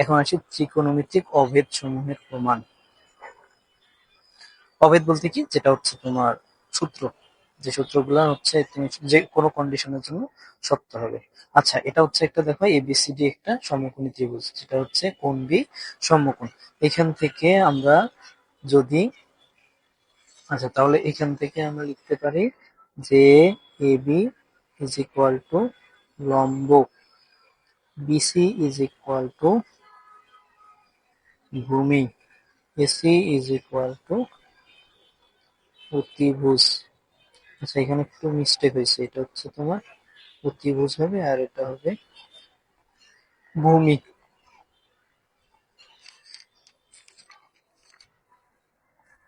এখন আসি ত্রিকোণমিতিক অভেদ সমূহের প্রমাণ। অভেদ বলতে কি? যেটা হচ্ছে তোমার সূত্র। যে সূত্রগুলো হচ্ছে তুমি যে কোনো কন্ডিশনের জন্য সত্য হবে। আচ্ছা এটা হচ্ছে একটা দেখো এবিসিডি একটা সমকোণী ত্রিভুজ, যেটা হচ্ছে কোণ বি সমকোণ। এখান থেকে আমরা যদি আচ্ছা তাহলে এখান থেকে আমরা লিখতে পারি যে এবি ইজ ইকুয়াল টু লম্ব বিসি ইজ ইকুয়াল টু ভূমি। এসি ইজ ইকুয়াল টু অতিভুজ। আচ্ছা এখানে একটু মিস্টেক হয়েছে। এটা হচ্ছে তোমার অতিভুজ হবে আর এটা হবে ভূমি।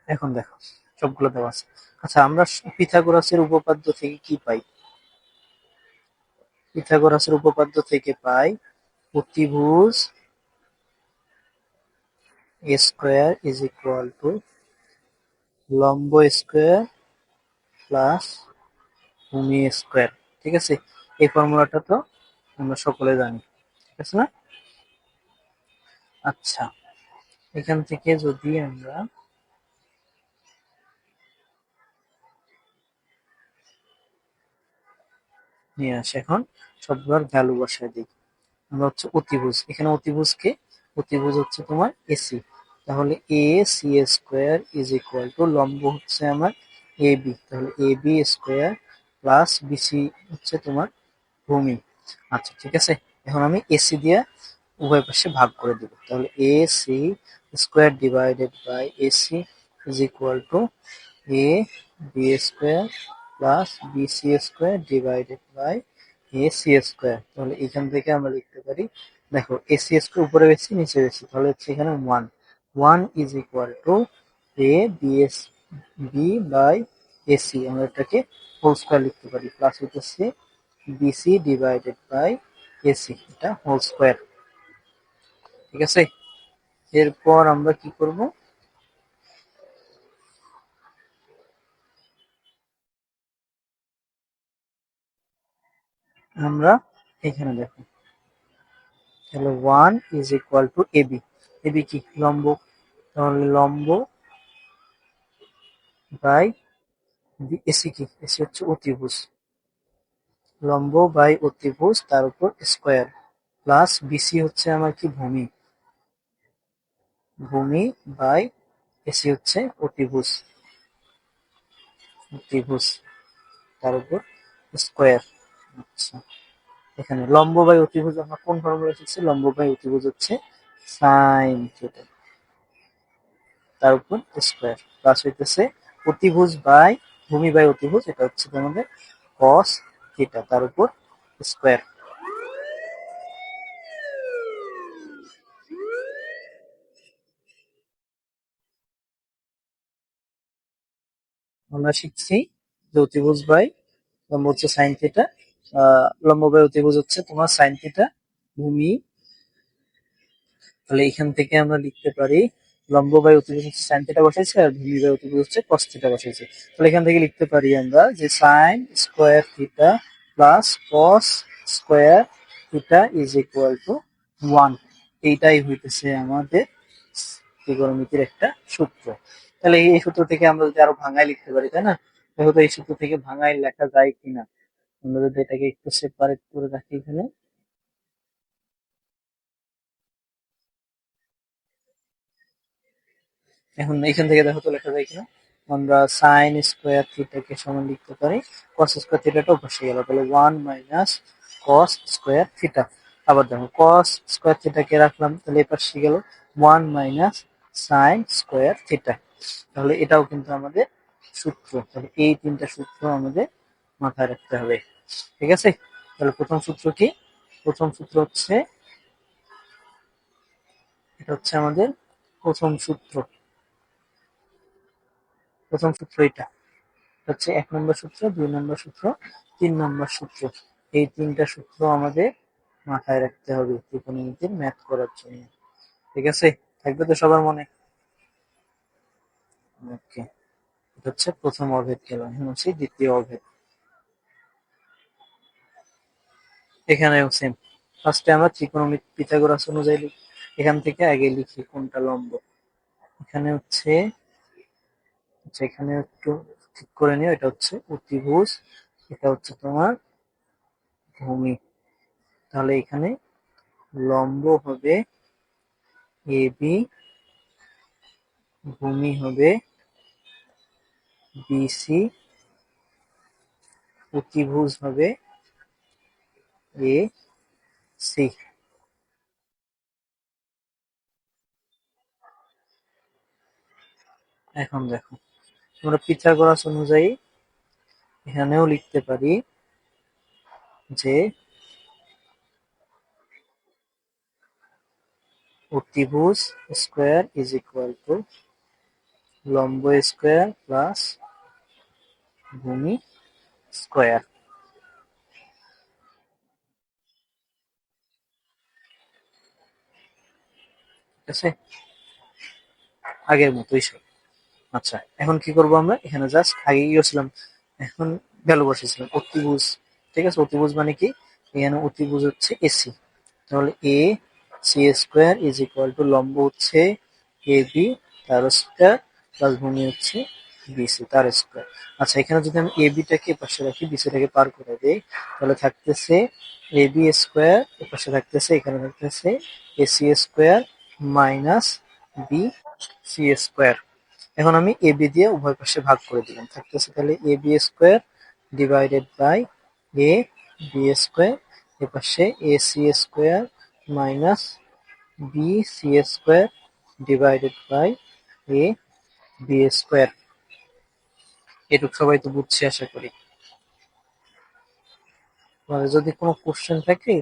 এখন দেখো, সবগুলো দেওয়া আছে। আচ্ছা আমরা পিথাগোরাসের উপপাদ্য থেকে কি পাই? পিথাগোরাসের উপপাদ্য থেকে পাই অতিভুজ স্কোয়ার ইজ ইকুয়াল টু লম্ব স্কোয়ার প্লাস ভূমি স্কোয়ার ঠিক আছে? এই ফর্মুলাটা তো আমরা সকলে জানি, ঠিক আছে না? আচ্ছা এখান থেকে যদি আমরা নিয়ে আসি এখন, সবগুলোর ভ্যালু বসায় দিই। আমরা হচ্ছে অতিভুজ, এখানে অতিভুজকে, অতিভুজ হচ্ছে তোমার এসি তাহলে A C square is equal to লম্ব হচ্ছে আমার এ বি তাহলে A B square plus BC হচ্ছে তোমার ভূমি। আচ্ছা ঠিক আছে? এখন আমি এসি দিয়ে উভয় পাশে ভাগ করে দেব। তাহলে A C square divided by AC is equal to A B square plus B BC square divided by A C square তাহলে এখান থেকে আমরা লিখতে পারি, দেখো এসি স্কোয়ার উপরে বেশি, নিচে বেশি। তাহলে হচ্ছে এখানে one one is equal to A BS B by AC আমরা এটাকে হোল স্কোয়ার লিখতে পারি প্লাস হইতেছে বিসি ডিভাইডেড বাই এসি এটা হোল স্কোয়ার ঠিক আছে? এরপর আমরা কি করব? আমরা এখানে দেখো। তাহলে one is equal to AB AB কি? লম্ব। তাহলে লম্ব বাই এসি কি? এসি হচ্ছে অতিভুজ। লম্ব বাই অতিভুজ, তার উপর স্কোয়ার প্লাস বিসি হচ্ছে আমার কি? ভূমি। ভূমি বাই এসি হচ্ছে অতিভুজ। অতিভুজ, তার উপর স্কোয়ার আচ্ছা। এখানে লম্ব বাই অতিভুজ আমরা কোন ফর্মুলা লম্ব বাই অতিভুজ হচ্ছে সাইন থিটা তার উপর স্কোয়ার প্লাস হইতেছে অতিভুজ বাই ভূমি বাই অতিভুজ, এটা হচ্ছে তোমাদের কস থিটা তার উপর স্কোয়ার আমরা শিখছি যে অতিভুজ বাই লম্ব হচ্ছে সাইন থিটা লম্ব বাই অতিভুজ হচ্ছে তোমার সাইন থিটা ভূমি তাহলে এখান থেকে আমরা লিখতে পারি লম্ব বাই অতিভুজ হচ্ছে সাইন থিটা বসাইছে আর ভূমি বাই অতিভুজ হচ্ছে কস থিটা বসাইছে। তাহলে এখান থেকে লিখতে পারি আমরা যে sine square theta plus cos square theta is equal to one এইটাই হইতেছে আমাদের ত্রিকোণমিতির একটা সূত্র। তাহলে এই সূত্র থেকে আমরা যদি আরও ভাঙায় লিখতে পারি, তাই না? দেখো তো এই সূত্র থেকে ভাঙায় লেখা যায় কিনা? আমরা যদি এটাকে একটু সেপারেট করে রাখি এখানে। এখন এখান থেকে দেখো তো লেখা যায় কিনা। আমরা সাইন স্কোয়ার থিটাকে সমান লিখতে পারি। কস স্কোয়ার থিটা থিটাটা বসে গেল। তাহলে one minus cos square theta আবার দেখো কস স্কোয়ার থিটাকে রাখলাম, তাহলে এ পাশে গেল one minus sine square theta তাহলে এটাও কিন্তু আমাদের সূত্র। তাহলে এই তিনটা সূত্র আমাদের মাথায় রাখতে হবে। ঠিক আছে? তাহলে প্রথম সূত্র কি? প্রথম সূত্র হচ্ছে, এটা হচ্ছে আমাদের প্রথম সূত্র। প্রথম সূত্র এটা। হচ্ছে এক নম্বর সূত্র, দুই নম্বর সূত্র, তিন নম্বর সূত্র। এই তিনটা সূত্র আমাদের মাথায় রাখতে হবে ত্রিকোণমিতির ম্যাথ করার জন্য। ঠিক আছে? থাকবে তো সবার মনে? ওকে। এটা হচ্ছে প্রথম অভেদ গেল। এখন হচ্ছে দ্বিতীয় অভেদ। এখানেও সেম ফার্স্টে আমরা ত্রিকোণমিতি পিথাগোরাস অনুযায়ী এখান থেকে আগে লিখি কোনটা লম্ব। এখানে হচ্ছে এখানে একটু ঠিক করে নিও, এটা হচ্ছে অতিভুজ, এটা হচ্ছে তোমার ভূমি। তাহলে এখানে লম্ব হবে এ বি, ভূমি হবে বিসি অতিভুজ হবে এ সি। এখন দেখো। আমরা পিথাগোরাস অনুযায়ী এখানেও লিখতে পারি যে অতিভুজ স্কোয়ার ইজ ইকুয়াল টু লম্ব স্কোয়ার প্লাস ভূমি স্কোয়ার। ঠিক আছে? আগের মতোই সব। আচ্ছা এখন কি করব আমরা? এখানে জাস্ট আগে গিয়েছিলাম। এখন ভ্যালু বসেছিলাম অতিভুজ। ঠিক আছে, অতিভুজ মানে কি? এখানে অতিভুজ হচ্ছে এসি তাহলে A C square is equal to লম্ব হচ্ছে এ বি তার স্কোয়ার প্লাস ভূমি হচ্ছে বিসি তার স্কোয়ার আচ্ছা এখানে যদি আমি এ বিটাকে পাশে রাখি বিসিটাকে পার করে দেই, তাহলে থাকতেছে এ বি স্কোয়ার পাশে থাকতেছে, এখানে থাকতেছে A C square minus B C square এখন আমি এ বি দিয়ে উভয় পাশে ভাগ করে দিলাম। থাকতেছে তাহলে A B square divided by A B square এ পাশে A C square minus B C square divided by A B square এটুক সবাই তো বুঝছি আশা করি। তোমাদের যদি কোনো কোশ্চেন থাকে,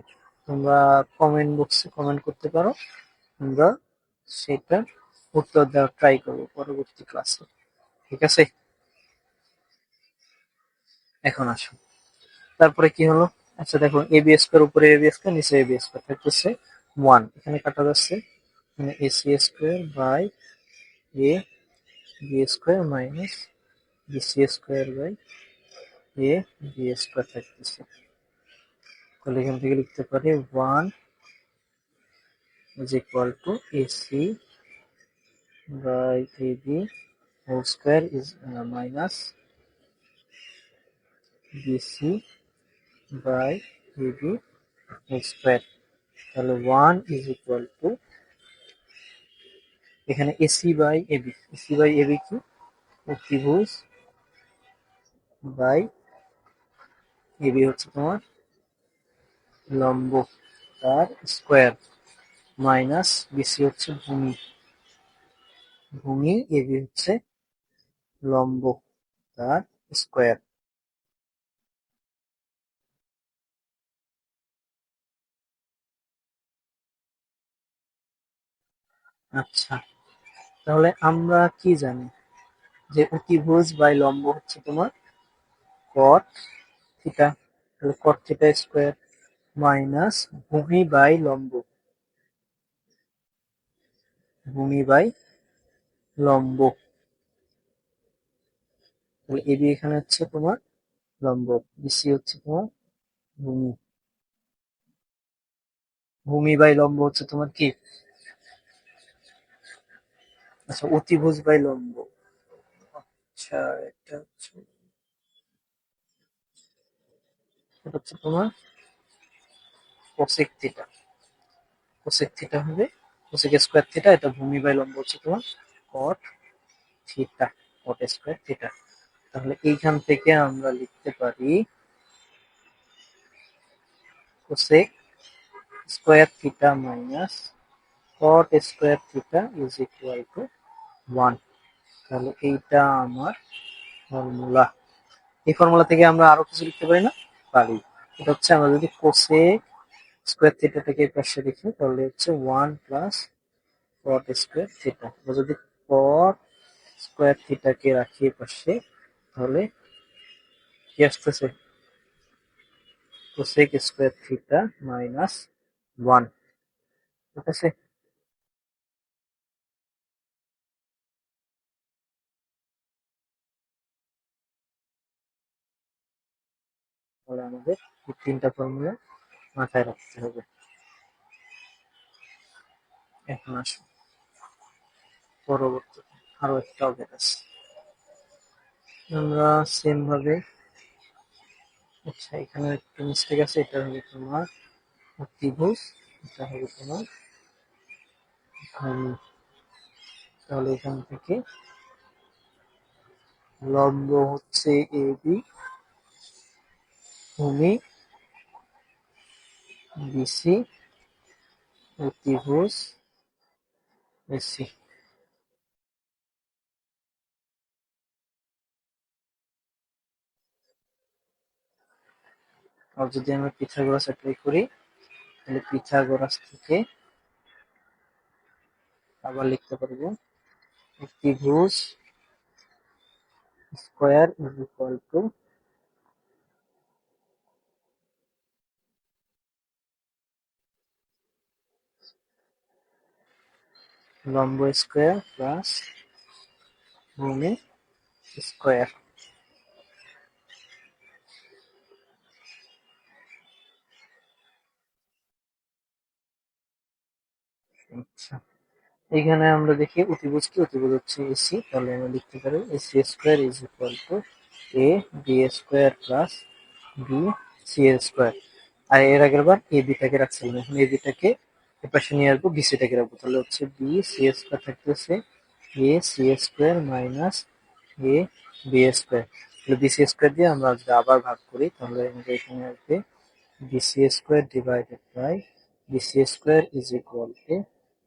তোমরা কমেন্ট বক্সে কমেন্ট করতে পারো। আমরা সেটা উত্তর দেওয়ার ট্রাই করব, পরবর্তী ক্লাসে ঠিক আছে? এখন আসো। তারপরে কি হলো? আচ্ছা দেখো এ বি উপরে এ বি নিচে এ বি স্কোয়ার থাকতেছে ওয়ান এখানে কাটা যাচ্ছে মানে A C square by A B square minus B C square by A B square থাকতেছে। তাহলে এখান থেকে লিখতে পারি one is equal to AC by AB whole square is uh, minus BC by AB whole square. তাহলে one is equal to এখানে AC by AB AC by AB কি? ত্রিভুজ বাই এবি হচ্ছে তোমার লম্ব তার স্কোয়ার মাইনাস বিসি হচ্ছে ভূমি। ভূমি এবি হচ্ছে লম্ব তার স্কোয়ার। আচ্ছা তাহলে আমরা কি জানি যে অতিভুজ বাই লম্ব হচ্ছে তোমার কট থিটা তাহলে কট থিটা স্কোয়ার মাইনাস ভূমি বাই লম্ব। ভূমি বাই লম্ব। তাহলে এবি এখানে হচ্ছে তোমার লম্ব বিসি হচ্ছে তোমার ভূমি। ভূমি বাই লম্ব হচ্ছে তোমার কি? আচ্ছা অতিভুজ বাই লম্ব। আচ্ছা এটা হচ্ছে এটা হচ্ছে তোমার কোসেক থিটা কোসেক থিটা হবে কোসেক স্কোয়ার থিটা এটা ভূমি বাই লম্ব হচ্ছে তোমার cot theta cot square theta তাহলে এইখান থেকে আমরা লিখতে পারি cosec square theta minus cot square theta is equal to one তাহলে এইটা আমার ফর্মুলা এই ফর্মুলা থেকে আমরা আরও কিছু লিখতে পারি না? পারি। এটা হচ্ছে আমরা যদি কোসেক স্কোয়ার থিটাটাকে পাশে লিখি, তাহলে হচ্ছে one plus cot square theta আমরা যদি কট স্কোয়ার থিটাকে রাখি পাশে, তাহলে কি আসতেছে? Cosec square theta minus one ঠিক আছে? তাহলে আমাদের এই তিনটা ফর্মুলা মাথায় রাখতে হবে। এখন আসো পরবর্তী আরও একটা অবেদ আছে। আমরা সেম ভাবে আচ্ছা এখানে একটু মিস্টেক আছে, এটা হবে তোমার ত্রিভুজ, এটা হবে তোমার তাহলে এখান থেকে লম্ব হচ্ছে এ বি ভূমি বিসি ত্রিভুজ এসি আর যদি আমরা পিথাগোরাস অ্যাপ্লাই করি, তাহলে পিথাগোরাস থেকে আবার লিখতে পারব ত্রিভুজ স্কোয়ার ইজ ইকুয়াল টু লম্ব স্কোয়ার প্লাস ভূমি স্কোয়ার। আচ্ছা। এখানে আমরা দেখি অতিভুজ কি? অতিভুজ হচ্ছে এসি তাহলে আমরা লিখতে পারি AC square is equal to A B square plus B C square আর এর আগের বার এ বিটাকে রাখছিলাম। এখন এ বিটাকে এপাশে নিয়ে আসব বি সিটাকে রাখব। তাহলে হচ্ছে বি সি স্কোয়ার থাকতেছে A C square minus A B square তাহলে বি সি স্কোয়ার দিয়ে আমরা যদি আবার ভাগ করি। তাহলে আমাদের এখানে আসবে B C square divided by B C square is equal to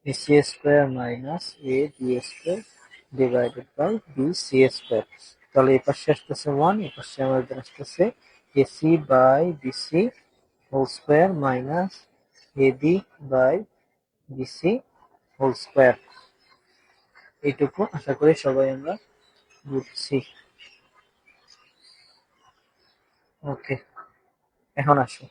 B C square minus A B square divided by B C square তাহলে এই পাশে আসতেছে ওয়ান এই পাশে আমাদের আসতেছে AC by BC whole square minus AB by BC whole square এইটুকু আশা করি সবাই আমরা বুঝছি। ওকে এখন আসো।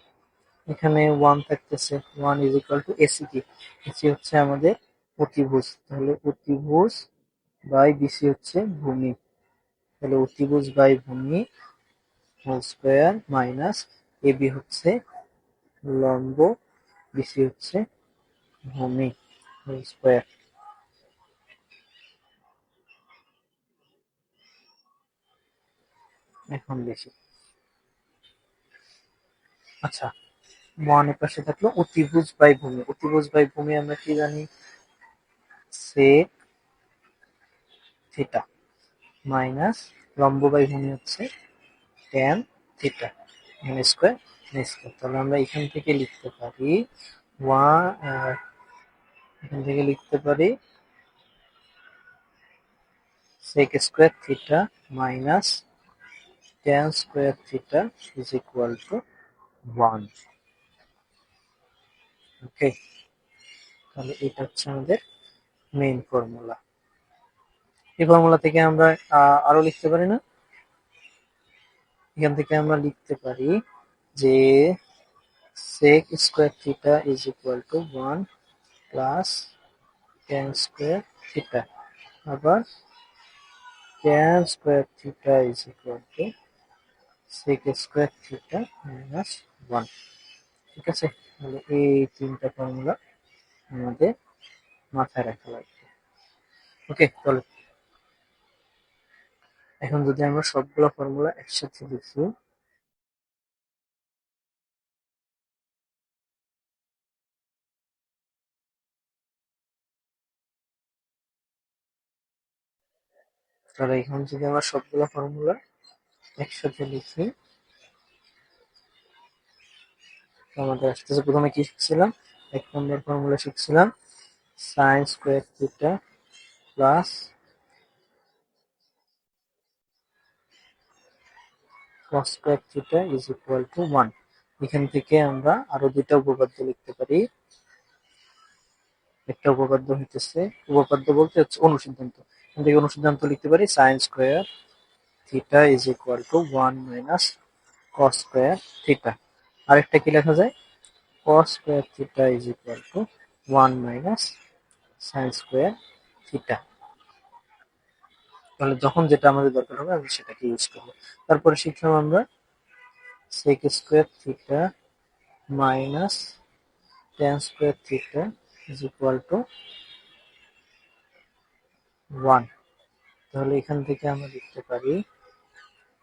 এখানে ওয়ান থাকতেছে one is equal to AC কি এসি হচ্ছে আমাদের অতিভুজ। তাহলে অতিভুজ বাই বিসি হচ্ছে ভূমি। তাহলে অতিভুজ বাই ভূমি হোল স্কোয়ার মাইনাস এবি হচ্ছে লম্ব বিসি হচ্ছে ভূমি হোল স্কোয়ার এখন বেশি আচ্ছা ওয়ানের পাশে থাকল অতিভুজ বাই ভূমি অতিভুজ বাই ভূমি আমরা কি জানি? সেক থিটা মাইনাস লম্ব বাই ভূমি হচ্ছে ট্যান থিটা এন স্কোয়ার স্কোয়ার তাহলে আমরা এখান থেকে লিখতে পারি ওয়ান এখান থেকে লিখতে পারি sec square theta minus tan square theta is equal to 1 ওকে তাহলে এটা হচ্ছে আমাদের মেইন ফর্মুলা এই ফর্মুলা থেকে আমরা আরও লিখতে পারি না এখান থেকে আমরা লিখতে পারি যে sec square theta is equal to 1 plus tan square theta আবার tan square theta is equal to sec square theta minus 1 ঠিক আছে তাহলে এই তিনটা ফর্মুলা আমাদের মাথায় রাখা লাগবে। ওকে চলো। এখন যদি আমরা সবগুলো ফর্মুলা একসাথে লিখি, তাহলে এখন যদি আমরা সবগুলো ফর্মুলা একসাথে লিখি আমাদের আসতেছে। প্রথমে কি শিখছিলাম? এক নম্বর formula শিখছিলাম। Sine square theta plus cos square theta is equal to one এখান থেকে আমরা আরও দুইটা উপপাদ্য লিখতে পারি। একটা উপপাদ্য হইতেছে, উপপাদ্য বলতে হচ্ছে অনুসিদ্ধান্ত। এখান থেকে অনুসিদ্ধান্ত লিখতে পারি sine square theta is equal to one minus cos square theta আরেকটা কি লেখা যায়? cos square theta is equal to one minus sine square theta তাহলে যখন যেটা আমাদের দরকার হবে, আমি সেটাকে ইউজ করব। তারপরে শিখলাম আমরা sec square theta minus tan square theta is equal to one তাহলে এখান থেকে আমরা লিখতে পারি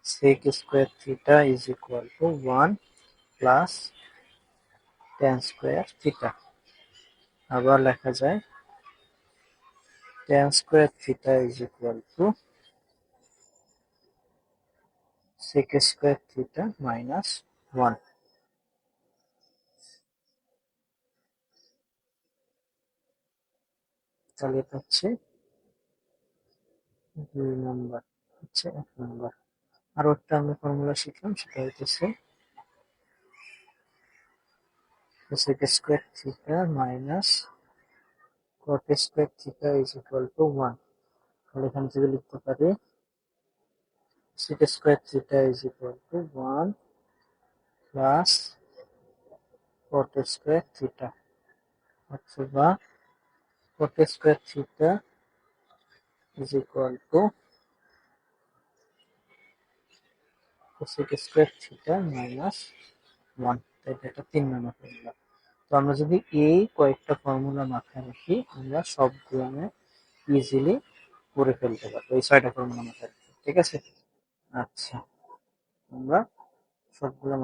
sec square theta is equal to one plus tan square theta আবার লেখা যায় tan square theta is equal to sec square theta minus one তাহলে হচ্ছে দুই নাম্বার হচ্ছে এক নাম্বার আরও একটা আমরা ফর্মুলা শিখলাম, সেটা হইতেছে sec square theta minus cot square theta is equal to 1 তাহলে এখান থেকে লিখতে square theta is equal to 1 plus cot square theta. অথবা cot square theta is equal to cosec square theta minus 1 এটা একটা তিন নাম্বার ফর্মুলা তো আমরা যদি এই কয়েকটা ফর্মুলা মাথায় রাখি, আমরা সবগুলো ইজিলি করে ফেলতে পারব, এই ছয়টা ফর্মুলা মাথায় ঠিক আছে? আচ্ছা আমরা সবগুলো